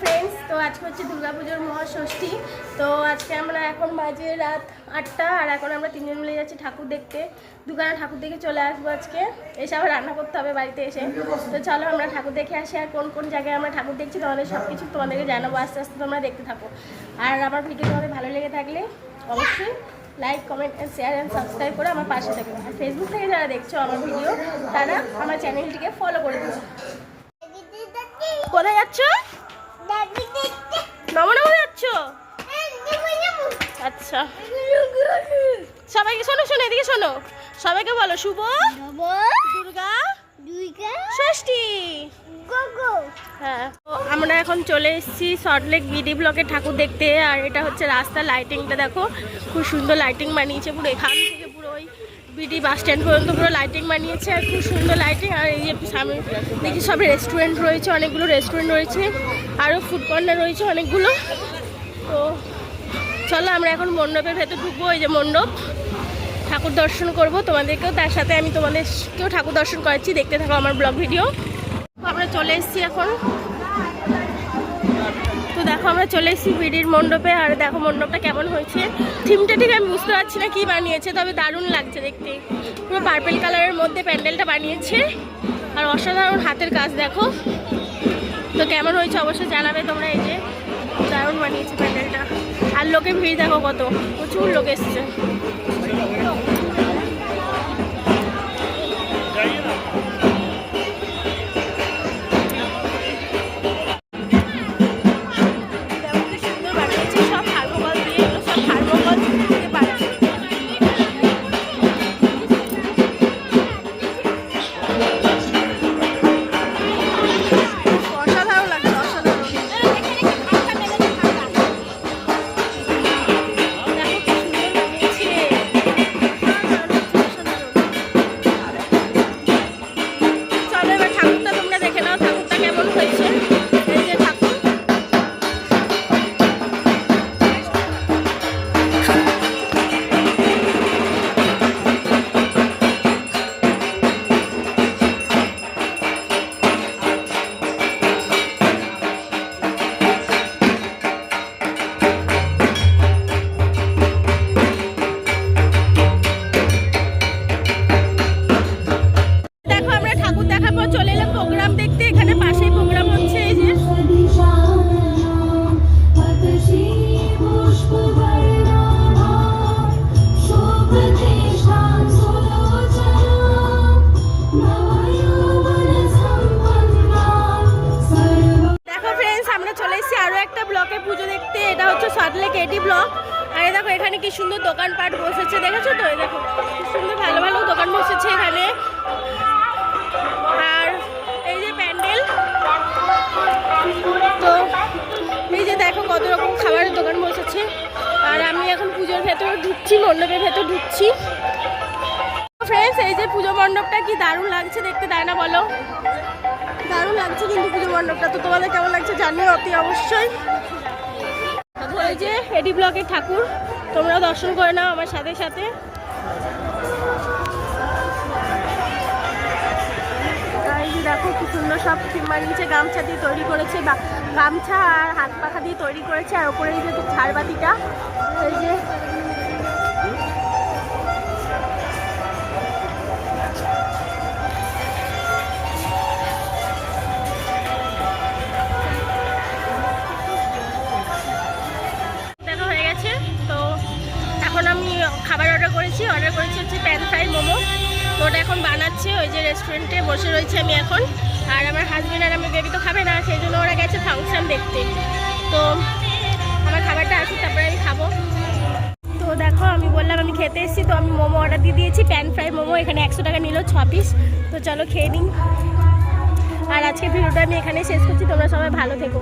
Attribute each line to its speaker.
Speaker 1: Friends তো আজকে হচ্ছে দুর্গাপুজোর মহাষষ্ঠী। তো আজকে আমরা এখন বাজে রাত আটটা, আর এখন আমরা তিনজন মিলে যাচ্ছি ঠাকুর দেখতে। দোকানে ঠাকুর দেখে চলে আসব আজকে। এসে আবার রান্না করতে হবে বাড়িতে এসে। তো চলো আমরা ঠাকুর দেখে আসি, আর কোন কোন জায়গায় আমরা ঠাকুর দেখছি তোমাদের সব কিছু তোমাদেরকে জানাব। আস্তে আস্তে তোমরা দেখতে থাকো। আর আমার ভিডিও তোমাদের ভালো লেগে থাকলে অবশ্যই like comment and share and subscribe করে আমার পাশে থাকবে আর ফেসবুক থেকে যারা দেখছ আমার ভিডিও, তারা আমার চ্যানেলটিকে ফলো করে দেবে কোথায় যাচ্ছ? নমো নমো যাচ্ছ? আচ্ছা। সবাইকে শোনো শোনো এদিকে শোনো। সবাইকে বলো শুভ দুর্গা ষষ্ঠী। হ্যাঁ আমরা এখন চলে এসেছি সল্টলেক বিডি ব্লকে ঠাকুর দেখতে আর এটা হচ্ছে রাস্তা লাইটিংটা দেখো। খুব সুন্দর লাইটিং বানিয়েছে পুরো এখান থেকে পুরো ওই বিডি বাস স্ট্যান্ড পর্যন্ত পুরো লাইটিং বানিয়েছে আর খুব সুন্দর লাইটিং আর এই যে সামনে দেখি সব রেস্টুরেন্ট রয়েছে, অনেকগুলো রেস্টুরেন্ট রয়েছে আরও ফুড কর্নার রয়েছে অনেকগুলো। তো চলো আমরা এখন মণ্ডপের ভেতর ঢুকবো, এই যে মণ্ডপ। ঠাকুর দর্শন করব তোমাদেরকেও, তার সাথে আমি তোমাদেরকেও ঠাকুর দর্শন করাচ্ছি, দেখতে থাকো আমার ব্লগ ভিডিও আমরা চলে এসেছি এখন। আমরা চলে এসেছি বিডির মণ্ডপে, আর দেখো মণ্ডপটা কেমন হয়েছে। থিমটা ঠিক আমি বুঝতে পারছি না কি বানিয়েছে, তবে দারুণ লাগছে দেখতে। পুরো পার্পেল কালারের মধ্যে প্যান্ডেলটা বানিয়েছে। আর অসাধারণ হাতের কাজ, দেখো। তো কেমন হয়েছে অবশ্যই জানাবে তোমরা এই যে, দারুণ বানিয়েছে প্যান্ডেলটা। আর লোকে ভিড় দেখো কত, প্রচুর লোক এসছে। দেখার পর চলে এলাম প্রোগ্রাম দেখতে। এখানে পাশেই প্রোগ্রাম হচ্ছে, এই যে। ব্লকে পুজো দেখতে। এটা হচ্ছে সল্টলেক এটি ব্লক আর দেখো, এখানে কি সুন্দর দোকানপাট বসেছে, দেখেছ তো? দেখো সুন্দর ভালো ভালো দোকান বসেছে এখানে। ঢুকছি, মণ্ডপের ভেতর ঢুকছি। এই যে পুজো মণ্ডপটা কি দারুণ লাগছে দেখতে? তাই না বলো? দারুণ লাগছে কিন্তু পুজো মণ্ডপটা। তো তোমাদের কেমন লাগছে জানিও অতি অবশ্যই। ওই যে এডি ব্লকের ঠাকুর, তোমরা দর্শন করে নাও আমার সাথে সাথে। দেখো কি সুন্দর সব থিম বানিয়েছে গামছা দিয়ে তৈরি করেছে গামছা আর হাত পাখা দিয়ে তৈরি করেছে, আর ওপরে যে ঝাড়বাতিটা করেছি অর্ডার করেছি হচ্ছে প্যান ফ্রাই মোমো। তো ওটা এখন বানাচ্ছে, ওই যে রেস্টুরেন্টে বসে রয়েছে আমি এখন। আর আমার হাজব্যান্ড আর আমার বেবি তো খাবে না, সেই জন্য ওরা গেছে ফাংশন দেখতে। তো আমার খাবারটা আসুক তারপরে আমি খাব। তো দেখো, আমি বললাম আমি খেতে এসেছি, তো আমি মোমো অর্ডার দিয়ে দিয়েছি প্যান ফ্রাই মোমো, এখানে একশো টাকা নিল ছ পিস তো চলো খেয়ে নিন আর আজকে ভিডিওটা আমি এখানে শেষ করছি, তোমরা সবাই ভালো থেকো।